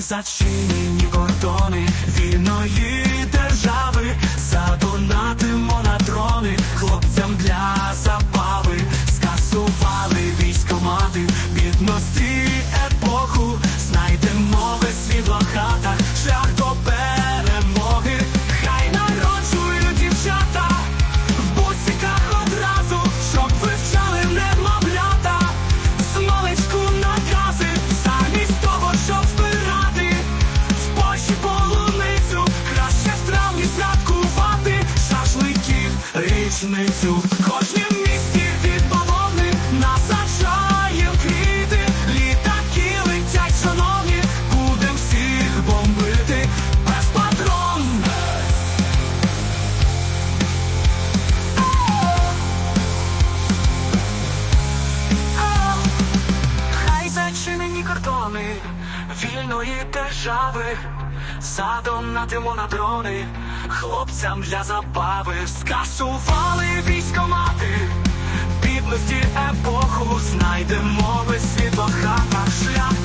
зачинені кордони вільної річницю. Кожнім місті від насаджаєм квіти, літаки летять, шановні, будем всіх бомбити без патрон. Хай зачинені кордони вільної держави, задонатимо на дрони, хлопцям для забави військома. мови світоха на шлях.